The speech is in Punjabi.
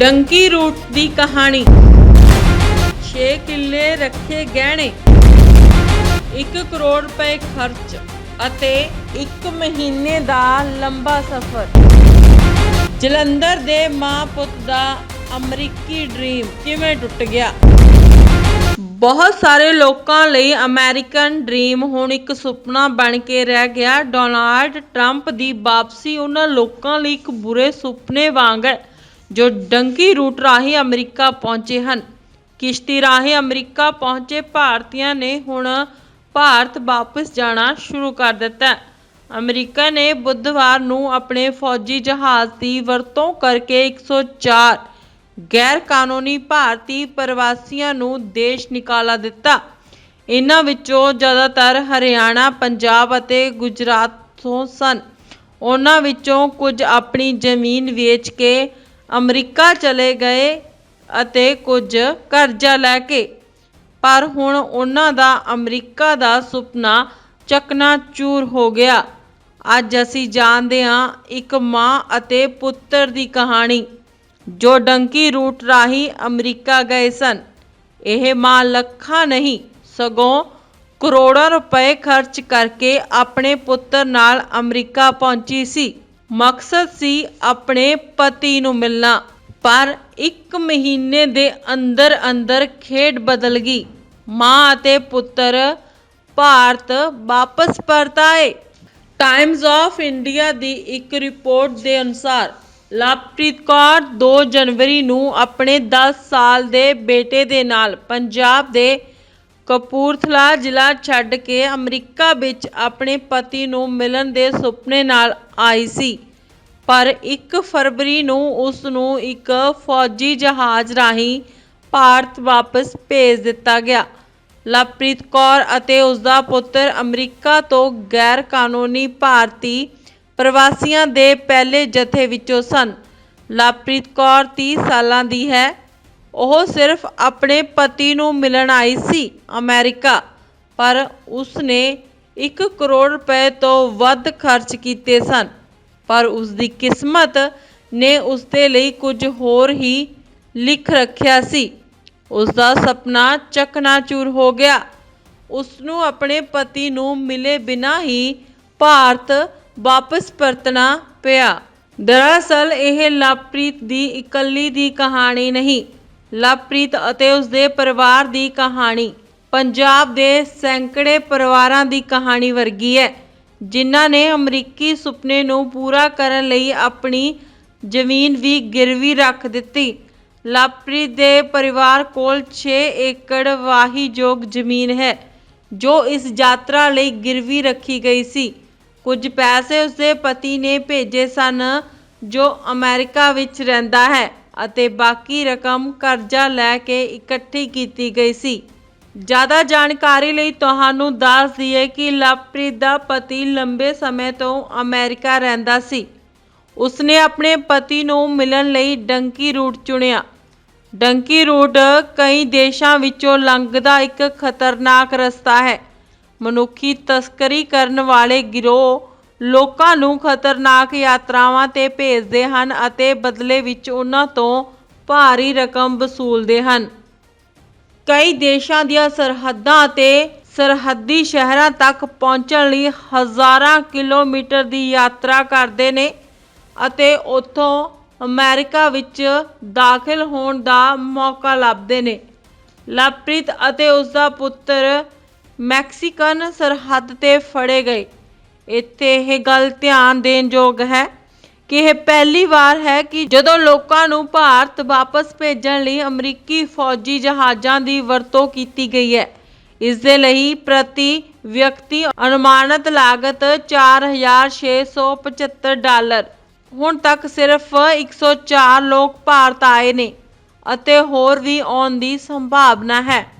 ਡੰਕੀ ਰੂਟ ਦੀ ਕਹਾਣੀ। 6 ਕਿੱਲੇ ਰੱਖੇ ਗਹਿਣੇ 1 ਕਰੋੜ ਰੁਪਏ ਖਰਚ ਅਤੇ 1 ਮਹੀਨੇ ਦਾ ਲੰਬਾ ਸਫ਼ਰ। ਜਲੰਧਰ ਦੇ ਮਾਂ ਪੁੱਤ ਦਾ ਅਮਰੀਕੀ ਡ੍ਰੀਮ ਕਿਵੇਂ ਟੁੱਟ ਗਿਆ? ਬਹੁਤ ਸਾਰੇ ਲੋਕਾਂ ਲਈ ਅਮਰੀਕਨ ਡ੍ਰੀਮ ਹੁਣ ਇੱਕ ਸੁਪਨਾ ਬਣ ਕੇ ਰਹਿ ਗਿਆ। ਡੋਨਾਲਡ ਟਰੰਪ ਦੀ ਵਾਪਸੀ ਉਹਨਾਂ ਲੋਕਾਂ ਲਈ ਇੱਕ ਬੁਰੇ ਸੁਪਨੇ ਵਾਂਗ ਹੈ। ਜੋ ਡੰਕੀ ਰੂਟ ਰਾਹੀਂ ਅਮਰੀਕਾ ਪਹੁੰਚੇ ਹਨ। ਕਿਸ਼ਤੀ ਰਾਹੀਂ ਅਮਰੀਕਾ ਪਹੁੰਚੇ ਭਾਰਤੀਆਂ ਨੇ ਹੁਣ ਭਾਰਤ ਵਾਪਸ ਜਾਣਾ ਸ਼ੁਰੂ ਕਰ ਦਿੱਤਾ ਅਮਰੀਕਾ ਨੇ ਬੁੱਧਵਾਰ ਨੂੰ ਆਪਣੇ ਫੌਜੀ ਜਹਾਜ਼ ਦੀ ਵਰਤੋਂ ਕਰਕੇ 104 ਗੈਰ ਕਾਨੂੰਨੀ ਭਾਰਤੀ ਪ੍ਰਵਾਸੀਆਂ ਨੂੰ ਦੇਸ਼ ਨਿਕਾਲਾ ਦਿੱਤਾ। ਇਹਨਾਂ ਵਿੱਚੋਂ ਜ਼ਿਆਦਾਤਰ ਹਰਿਆਣਾ, ਪੰਜਾਬ ਅਤੇ ਗੁਜਰਾਤ ਤੋਂ ਸਨ। ਉਹਨਾਂ ਵਿੱਚੋਂ ਕੁਝ ਆਪਣੀ ਜ਼ਮੀਨ ਵੇਚ ਕੇ ਅਮਰੀਕਾ ਚਲੇ ਗਏ ਅਤੇ ਕੁਝ ਕਰਜ਼ਾ ਲੈ ਕੇ। ਪਰ ਹੁਣ ਉਹਨਾਂ ਦਾ ਅਮਰੀਕਾ ਦਾ ਸੁਪਨਾ ਚਕਨਾਚੂਰ ਹੋ ਗਿਆ। ਅੱਜ ਅਸੀਂ ਜਾਣਦੇ ਹਾਂ ਇੱਕ ਮਾਂ ਅਤੇ ਪੁੱਤਰ ਦੀ ਕਹਾਣੀ, ਜੋ ਡੰਕੀ ਰੂਟ ਰਾਹੀਂ ਅਮਰੀਕਾ ਗਏ ਸਨ। ਇਹ ਮਾਂ ਲੱਖਾਂ ਨਹੀਂ, ਸਗੋਂ ਕਰੋੜਾਂ ਰੁਪਏ ਖਰਚ ਕਰਕੇ ਆਪਣੇ ਪੁੱਤਰ ਨਾਲ ਅਮਰੀਕਾ ਪਹੁੰਚੀ ਸੀ। ਮਕਸਦ ਸੀ ਆਪਣੇ ਪਤੀ ਨੂੰ ਮਿਲਣਾ, ਪਰ ਇੱਕ ਮਹੀਨੇ ਦੇ ਅੰਦਰ ਅੰਦਰ ਖੇਡ ਬਦਲ ਗਈ। ਮਾਂ ਅਤੇ ਪੁੱਤਰ ਭਾਰਤ ਵਾਪਸ ਪਰਤ ਆਏ। ਟਾਈਮਜ਼ ਆਫ ਇੰਡੀਆ ਦੀ ਇੱਕ ਰਿਪੋਰਟ ਦੇ ਅਨੁਸਾਰ, ਲਵਪ੍ਰੀਤ ਕੌਰ 2 ਜਨਵਰੀ ਨੂੰ ਆਪਣੇ 10 ਸਾਲ ਦੇ ਬੇਟੇ ਦੇ ਨਾਲ ਪੰਜਾਬ ਦੇ ਕਪੂਰਥਲਾ ਜ਼ਿਲ੍ਹਾ ਛੱਡ ਕੇ ਅਮਰੀਕਾ ਵਿੱਚ ਆਪਣੇ ਪਤੀ ਨੂੰ ਮਿਲਣ ਦੇ ਸੁਪਨੇ ਨਾਲ ਆਈ ਸੀ। ਪਰ 1 ਫਰਵਰੀ ਨੂੰ ਉਸ ਨੂੰ ਇੱਕ ਫੌਜੀ ਜਹਾਜ਼ ਰਾਹੀਂ ਭਾਰਤ ਵਾਪਸ ਭੇਜ ਦਿੱਤਾ ਗਿਆ। ਲਵਪ੍ਰੀਤ ਕੌਰ ਅਤੇ ਉਸ ਦਾ ਪੁੱਤਰ ਅਮਰੀਕਾ ਤੋਂ ਗੈਰ ਕਾਨੂੰਨੀ ਭਾਰਤੀ ਪ੍ਰਵਾਸੀਆਂ ਦੇ ਪਹਿਲੇ ਜਥੇ ਵਿੱਚੋਂ ਸਨ। ਲਵਪ੍ਰੀਤ ਕੌਰ 30 ਸਾਲਾਂ ਦੀ ਹੈ। ਉਹ ਸਿਰਫ ਆਪਣੇ ਪਤੀ ਨੂੰ ਮਿਲਣ ਆਈ ਸੀ ਅਮਰੀਕਾ, ਪਰ ਉਸ ਨੇ 1 ਕਰੋੜ ਰੁਪਏ ਤੋਂ ਵੱਧ ਖਰਚ ਕੀਤੇ ਸਨ। ਪਰ ਉਸ ਦੀ ਕਿਸਮਤ ਨੇ ਉਸ ਦੇ ਲਈ ਕੁਝ ਹੋਰ ਹੀ ਲਿਖ ਰੱਖਿਆ ਸੀ। ਉਸ ਦਾ ਸੁਪਨਾ ਚਕਨਾਚੂਰ ਹੋ ਗਿਆ। ਉਸ ਨੂੰ ਆਪਣੇ ਪਤੀ ਨੂੰ ਮਿਲੇ ਬਿਨਾਂ ਹੀ ਭਾਰਤ ਵਾਪਸ ਪਰਤਣਾ ਪਿਆ। ਦਰਅਸਲ, ਇਹ ਲਵਪ੍ਰੀਤ ਦੀ ਇਕੱਲੀ ਦੀ ਕਹਾਣੀ ਨਹੀਂ। ਲਵਪ੍ਰੀਤ ਅਤੇ ਉਸ ਦੇ ਪਰਿਵਾਰ ਦੀ ਕਹਾਣੀ। ਪੰਜਾਬ ਦੇ ਸੈਂਕੜੇ ਪਰਿਵਾਰਾਂ ਦੀ ਕਹਾਣੀ ਵਰਗੀ ਹੈ, ਜਿਨ੍ਹਾਂ ਨੇ ਅਮਰੀਕੀ ਸੁਪਨੇ ਨੂੰ ਪੂਰਾ ਕਰਨ ਲਈ ਆਪਣੀ ਜ਼ਮੀਨ ਵੀ ਗਿਰਵੀ ਰੱਖ ਦਿੱਤੀ। ਲਵਪ੍ਰੀਤ ਦੇ ਪਰਿਵਾਰ ਕੋਲ 6 ਏਕੜ ਵਾਹੀਯੋਗ ਜ਼ਮੀਨ ਹੈ, ਜੋ ਇਸ ਯਾਤਰਾ ਲਈ ਗਿਰਵੀ ਰੱਖੀ ਗਈ ਸੀ। ਕੁਝ ਪੈਸੇ ਉਸਦੇ ਪਤੀ ਨੇ ਭੇਜੇ ਸਨ, ਜੋ ਅਮਰੀਕਾ ਵਿੱਚ ਰਹਿੰਦਾ ਹੈ। ਅਤੇ ਬਾਕੀ ਰਕਮ ਕਰਜ਼ਾ ਲੈ ਕੇ ਇਕੱਠੀ ਕੀਤੀ ਗਈ ਸੀ। ਜ਼ਿਆਦਾ ਜਾਣਕਾਰੀ ਲਈ ਤੁਹਾਨੂੰ ਦੱਸ ਦਈਏ ਕਿ ਲਵਪ੍ਰੀਤ ਦਾ ਪਤੀ ਲੰਬੇ ਸਮੇਂ ਤੋਂ ਅਮਰੀਕਾ ਰਹਿੰਦਾ ਸੀ। ਉਸਨੇ ਆਪਣੇ ਪਤੀ ਨੂੰ ਮਿਲਣ ਲਈ ਡੰਕੀ ਰੂਟ ਚੁਣਿਆ। ਡੰਕੀ ਰੂਟ ਕਈ ਦੇਸ਼ਾਂ ਵਿੱਚੋਂ ਲੰਘਦਾ ਇੱਕ ਖਤਰਨਾਕ ਰਸਤਾ ਹੈ। ਮਨੁੱਖੀ ਤਸਕਰੀ ਕਰਨ ਵਾਲੇ ਗਿਰੋਹ ਲੋਕਾਂ ਨੂੰ ਖਤਰਨਾਕ ਯਾਤਰਾਵਾਂ ਤੇ ਭੇਜਦੇ ਹਨ ਅਤੇ ਬਦਲੇ ਵਿੱਚ ਉਹਨਾਂ ਤੋਂ ਭਾਰੀ ਰਕਮ ਵਸੂਲਦੇ ਹਨ। ਕਈ ਦੇਸ਼ਾਂ ਦੀਆਂ ਸਰਹੱਦਾਂ ਅਤੇ ਸਰਹੱਦੀ ਸ਼ਹਿਰਾਂ ਤੱਕ ਪਹੁੰਚਣ ਲਈ ਹਜ਼ਾਰਾਂ ਕਿਲੋਮੀਟਰ ਦੀ ਯਾਤਰਾ ਕਰਦੇ ਨੇ ਅਤੇ ਉੱਥੋਂ ਅਮਰੀਕਾ ਵਿੱਚ ਦਾਖਲ ਹੋਣ ਦਾ ਮੌਕਾ ਲੱਭਦੇ ਨੇ। ਲਵਪ੍ਰੀਤ ਅਤੇ ਉਸ ਦਾ ਪੁੱਤਰ ਮੈਕਸੀਕਨ ਸਰਹੱਦ ਤੇ ਫੜੇ ਗਏ। ਇੱਥੇ ਇਹ ਗੱਲ ਧਿਆਨ ਦੇਣ ਯੋਗ ਹੈ ਕਿ ਇਹ ਪਹਿਲੀ ਵਾਰ ਹੈ ਕਿ ਜਦੋਂ ਲੋਕਾਂ ਨੂੰ ਭਾਰਤ ਵਾਪਸ ਭੇਜਣ ਲਈ ਅਮਰੀਕੀ ਫੌਜੀ ਜਹਾਜ਼ਾਂ ਦੀ ਵਰਤੋਂ ਕੀਤੀ ਗਈ ਹੈ। ਇਸ ਦੇ ਲਈ ਪ੍ਰਤੀ ਵਿਅਕਤੀ ਅਨੁਮਾਨਤ ਲਾਗਤ 4675 ਡਾਲਰ। ਹੁਣ ਤੱਕ ਸਿਰਫ 104 ਲੋਕ ਭਾਰਤ ਆਏ ਨੇ ਅਤੇ ਹੋਰ ਵੀ ਆਉਣ ਦੀ ਸੰਭਾਵਨਾ ਹੈ।